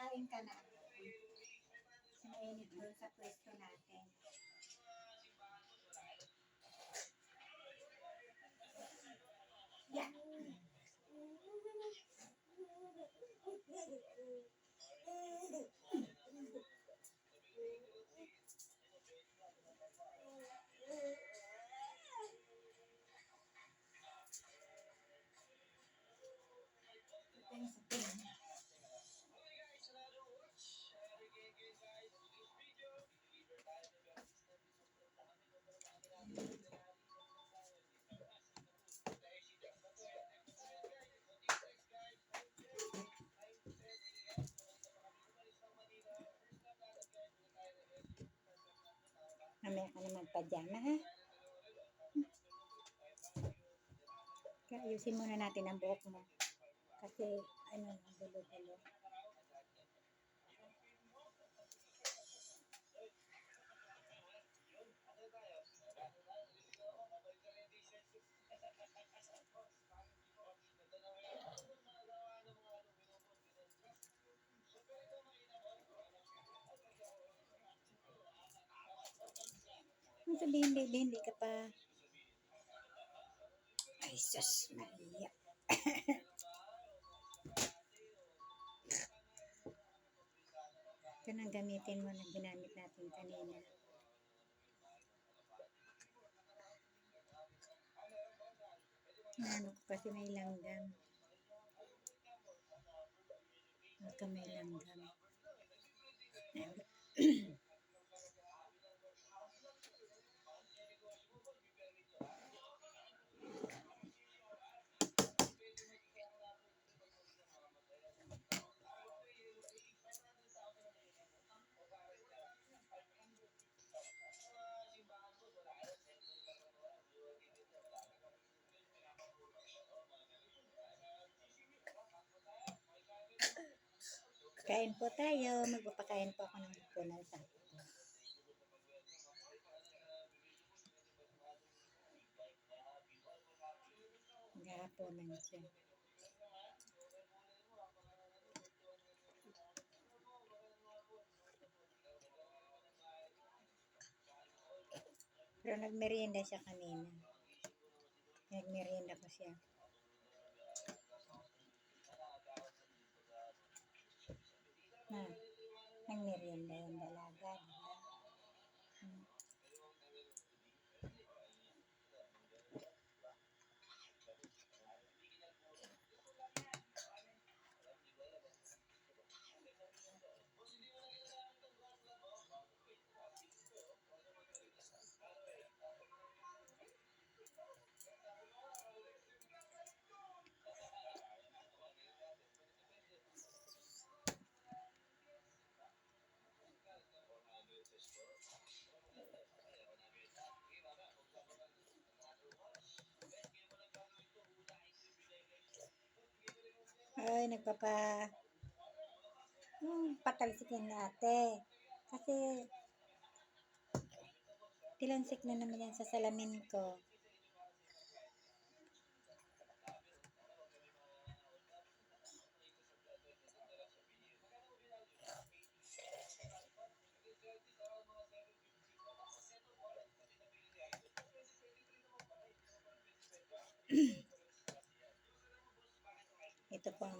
Kain ka na. Mainit doon sa pwesto natin. Yan. Mamaya ka na magpajama, ha? Kaya ayusin muna natin ang buhok mo. Kasi, ano, gulo-gulo. Sabihin, baby, hindi ka pa. Ay, sus, Maria. Ito na gamitin mo na ginamit natin kanina. Ano ko kasi may langgam. Baka may langgam. Kain po tayo. Magpapakain po ako ng punan sa. Gahaponan siya. Pero nagmerienda siya kanina. Nagmerienda ko siya. Na, nagmerienda yung dalaga, Ay, nagpapa... Hmm, patalsikin na ate. Kasi... Tilansik na naman yan sa salamin ko. ito pang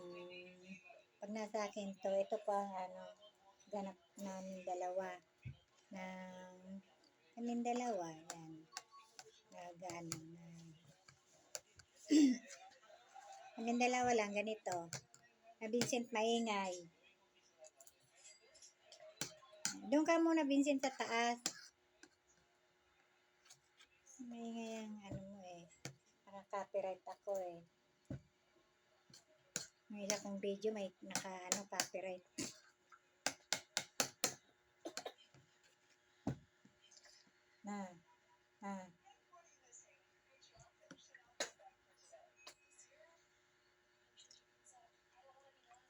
pag nasa akin to ito pang ano ganap namin dalawa. Ng kaming dalawa yan. Nagano na kaming dalawa lang ganito. Na Vincent maingay. Doon ka muna Vincent sa taas. Maingay ang ano mo eh. Naka-copyright ako eh may isa kong video may naka ano copyright. Na. Na.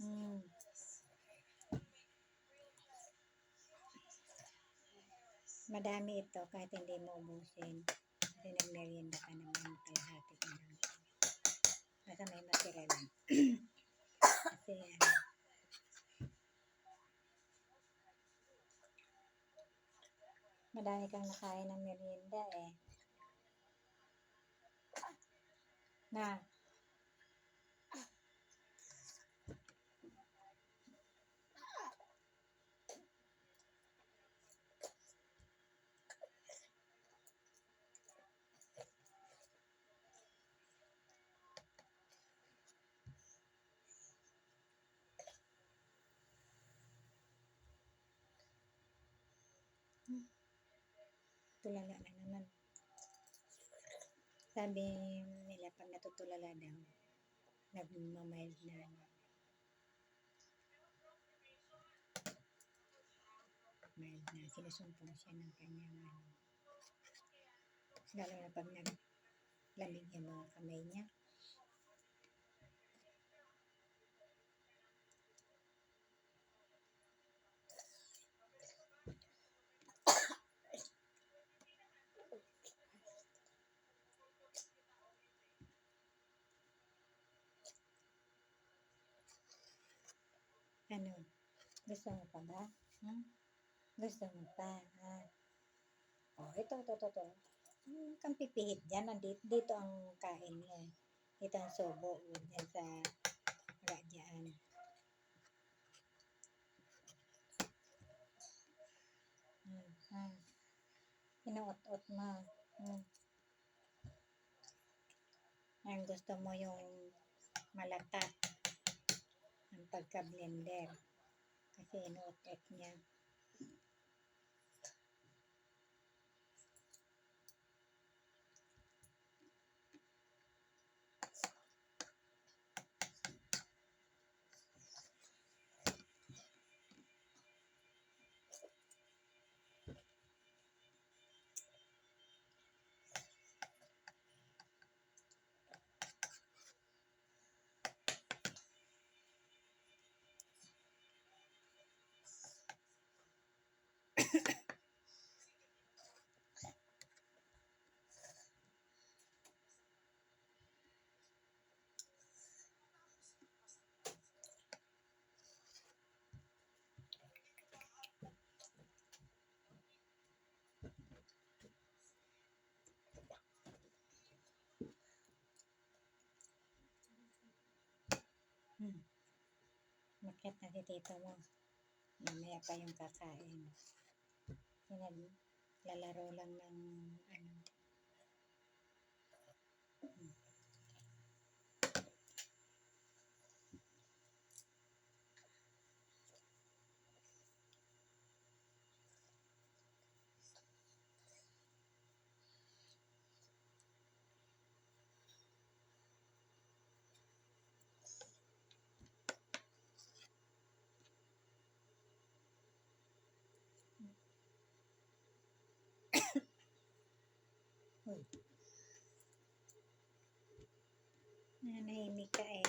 Hmm. Madami ito kahit hindi mo ubusin. Kasi nagmerienda ka naman kalahati ka lang. Basta may matira lang. natin. Madami kang nakain ng merienda eh. Na, Tulala na naman. Sabi nila pag natutulala daw, nagmamild na. ano. Mild na. Sinusumpong siya ng kanyang ano. Lalo na pag naglamig yung mga kamay niya. Ano? Gusto mo pa ba? Hmm? Gusto mo pa? Ha? Oh, ito, ito, ito, ito. Hmm, kang pipihit dyan. Nandito, dito ang kain niya. Dito ang sobo. Yan sa radyaan. Hmm, hmm. Inuot-ot mo. Hmm. Ang gusto mo yung malata ang pagka-blender. Kasi inuot-ot niya. Hmm. Makyat na si mo. Mamaya pa yung kakain. Sinag lalaro lang ng ano. Uy. Nanahimik ka eh.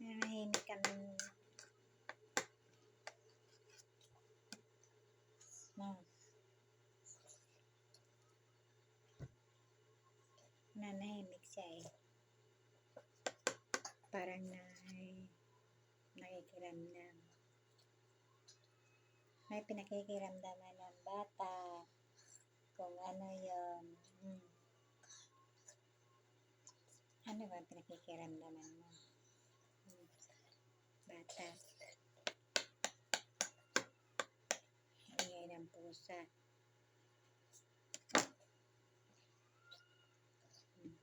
Nanahimik ka ng... No. Nanahimik siya eh. Parang na nakikiramdam. May pinakikiramdaman ng bata kung ano yon hmm. Ano ba pinakikiramdaman mo? Hmm. bata. Ingay ng pusa Hmm.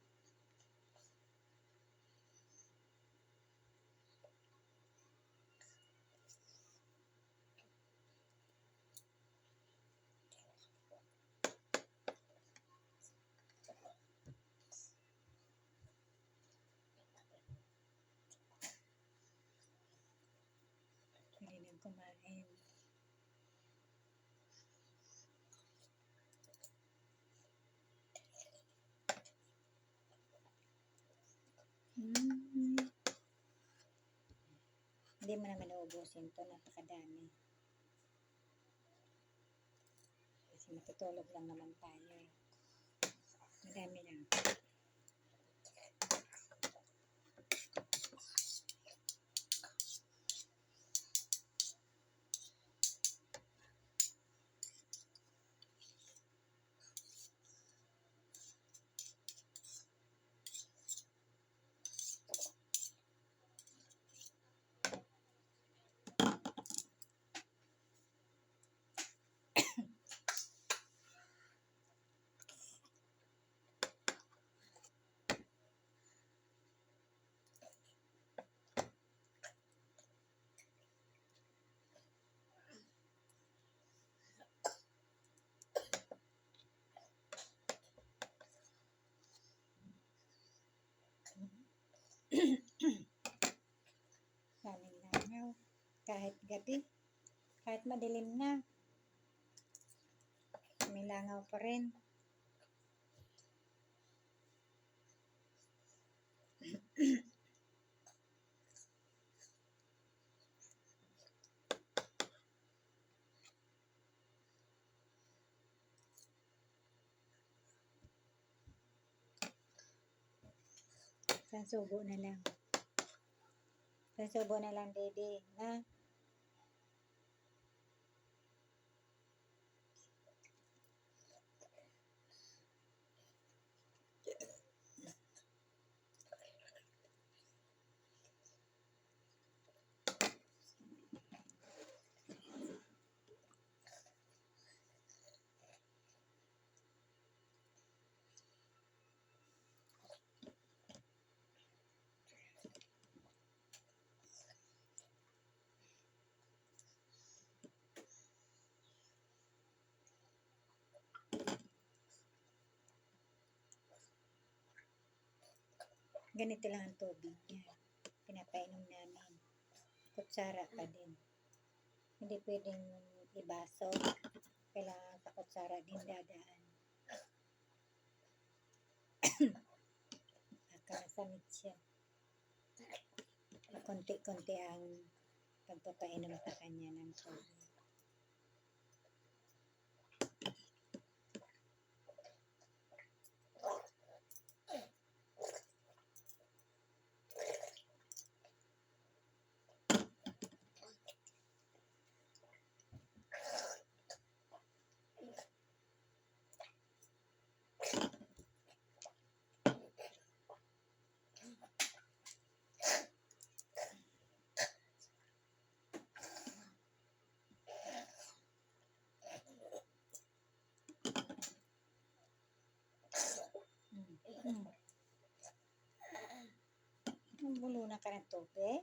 Pwede nang kumain. Mm. Hindi mo naman nauubusin to, napakadami. Kasi matutulog lang naman tayo. Madami lang. Kahit gabi. Kahit madilim na. May langaw pa rin. Sansubo na lang. Sansubo na lang, Dede. Na? Ganito lang ang tubig niya. Pinapainom namin. Kutsara pa din. Hindi pwedeng ibaso. Kailangan sa kutsara din dadaan. Nakasamit siya. Konti-konti ang pagpapainom sa kanya ng tubig. Mm. Bulo na ka ng tubig?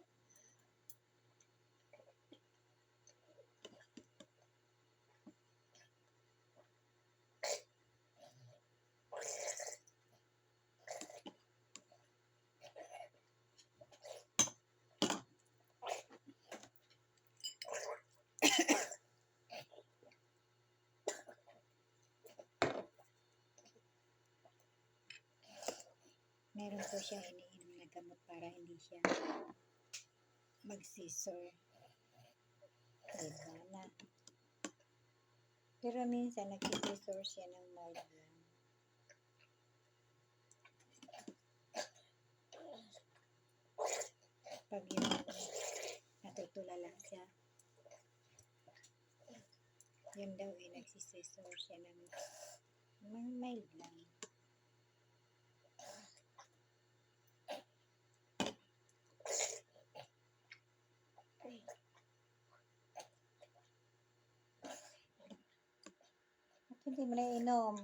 Meron po siya gamot para hindi siya mag-scissor. Diba na? Pero minsan nag-scissor siya ng lang. Pag yun, natutulala siya. Yun daw eh, nagsisisor siya ng ng mild lang. Hindi mo na inom?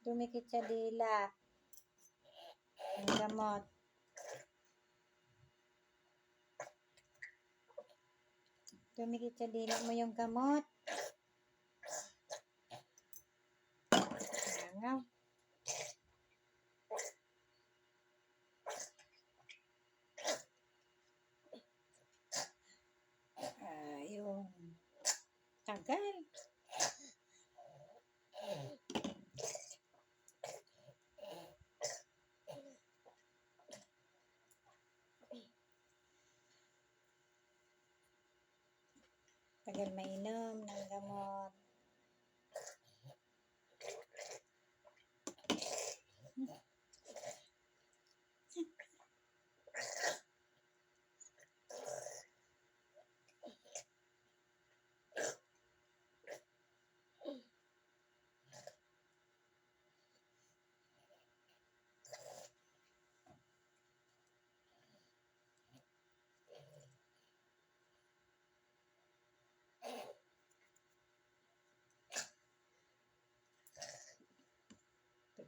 Dumikit sa dila. Ang gamot. Dumikit sa dila mo yung gamot. Langaw. Càng.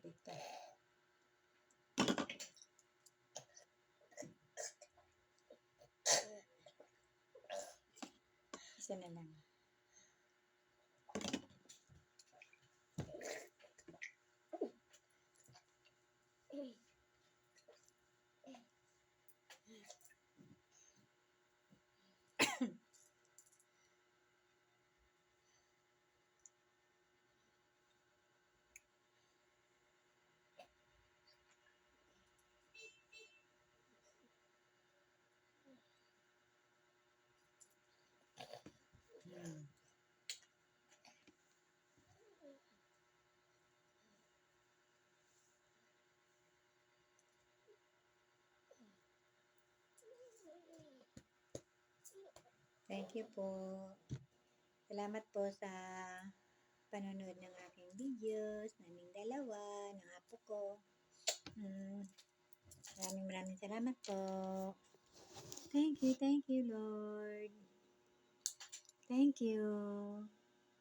Tubig. Isa na lang. Mm. Thank you po. Salamat po sa panonood ng aking videos, naming dalawa, ng apo ko. Mm, maraming maraming salamat po. Thank you, thank you, Lord. Thank you.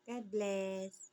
God bless.